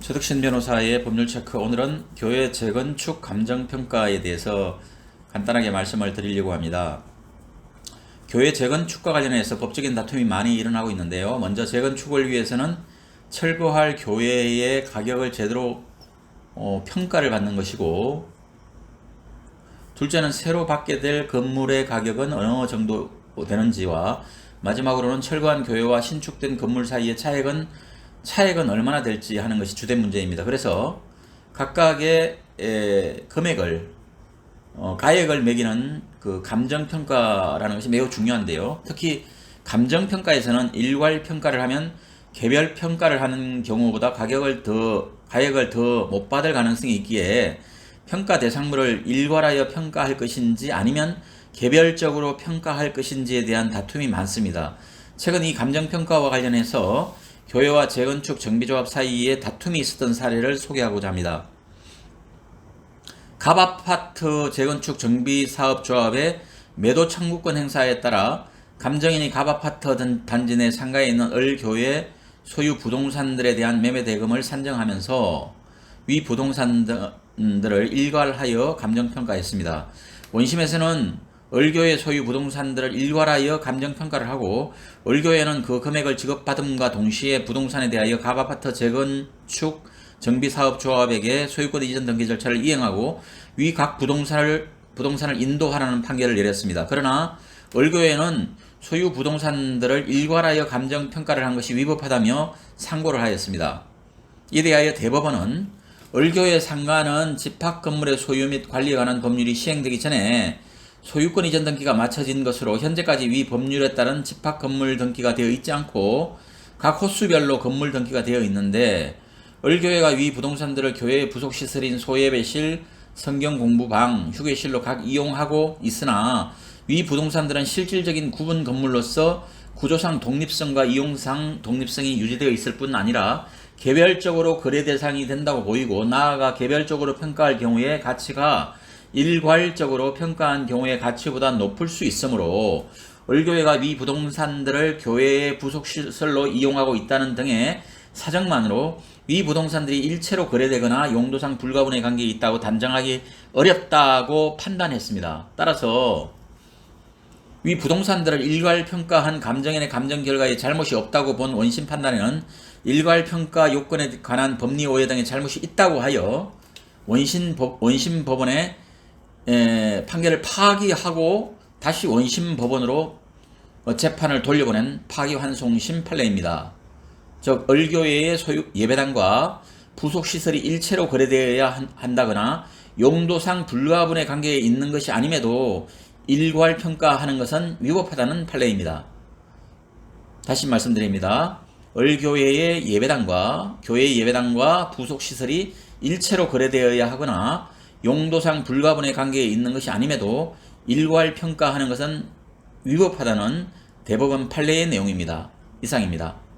최덕신 변호사의 법률 체크 오늘은 교회 재건축 감정 평가에 대해서 간단하게 말씀을 드리려고 합니다. 교회 재건축과 관련해서 법적인 다툼이 많이 일어나고 있는데요. 먼저 재건축을 위해서는 철거할 교회의 가격을 제대로 어, 평가를 받는 것이고 둘째는 새로 받게 될 건물의 가격은 어느 정도 되는지와 마지막으로는 철거한 교회와 신축된 건물 사이의 차액은 차액은 얼마나 될지 하는 것이 주된 문제입니다. 그래서 각각의 에, 금액을 어, 가액을 매기는 그 감정 평가라는 것이 매우 중요한데요. 특히 감정 평가에서는 일괄 평가를 하면 개별 평가를 하는 경우보다 가격을 더 가액을 더 못 받을 가능성이 있기에 평가 대상물을 일괄하여 평가할 것인지 아니면 개별적으로 평가할 것인지에 대한 다툼이 많습니다. 최근 이 감정 평가와 관련해서 교회와 재건축 정비조합 사이에 다툼이 있었던 사례를 소개하고자 합니다. 갑아파트 재건축 정비사업조합의 매도 청구권 행사에 따라 감정인이 갑아파트 단지 내 상가에 있는 을교회 소유 부동산들에 대한 매매 대금을 산정하면서 위 부동산들을 일괄하여 감정평가했습니다. 원심에서는 을교회 소유 부동산들을 일괄하여 감정평가를 하고 을교회는 그 금액을 지급받음과 동시에 부동산에 대하여 갑아파트 재건축 정비사업조합에게 소유권 이전 등기 절차를 이행하고 위 각 부동산을 부동산을 인도하라는 판결을 내렸습니다. 그러나 을교회는 소유 부동산들을 일괄하여 감정 평가를 한 것이 위법하다며 상고를 하였습니다. 이에 대하여 대법원은 을교회 상가는 집합 건물의 소유 및 관리에 관한 법률이 시행되기 전에 소유권 이전 등기가 마쳐진 것으로 현재까지 위 법률에 따른 집합 건물 등기가 되어 있지 않고 각 호수별로 건물 등기가 되어 있는데 을교회가 위 부동산들을 교회의 부속 시설인 소예배실, 성경 공부방, 휴게실로 각 이용하고 있으나 위 부동산들은 실질적인 구분 건물로서 구조상 독립성과 이용상 독립성이 유지되어 있을 뿐 아니라 개별적으로 거래 대상이 된다고 보이고 나아가 개별적으로 평가할 경우에 가치가 일괄적으로 평가한 경우의 가치보다 높을 수 있으므로 을교회가 위 부동산들을 교회의 부속시설로 이용하고 있다는 등의 사정만으로 위 부동산들이 일체로 거래되거나 용도상 불가분의 관계에 있다고 단정하기 어렵다고 판단했습니다. 따라서 위 부동산들을 일괄 평가한 감정인의 감정 결과에 잘못이 없다고 본 원심 판단에는 일괄 평가 요건에 관한 법리 오해 등의 잘못이 있다고 하여 원심 법 원심 법원의 에, 판결을 파기하고 다시 원심 법원으로 어, 재판을 돌려보낸 파기환송심 판례입니다. 즉 을교회의 소유 예배당과 부속 시설이 일체로 거래되어야 한다거나 용도상 불가분의 관계에 있는 것이 아님에도 일괄 평가하는 것은 위법하다는 판례입니다. 다시 말씀드립니다. 을교회의 예배당과 교회 예배당과 부속 시설이 일체로 거래되어야 하거나 용도상 불가분의 관계에 있는 것이 아님에도 일괄 평가하는 것은 위법하다는 대법원 판례의 내용입니다. 이상입니다.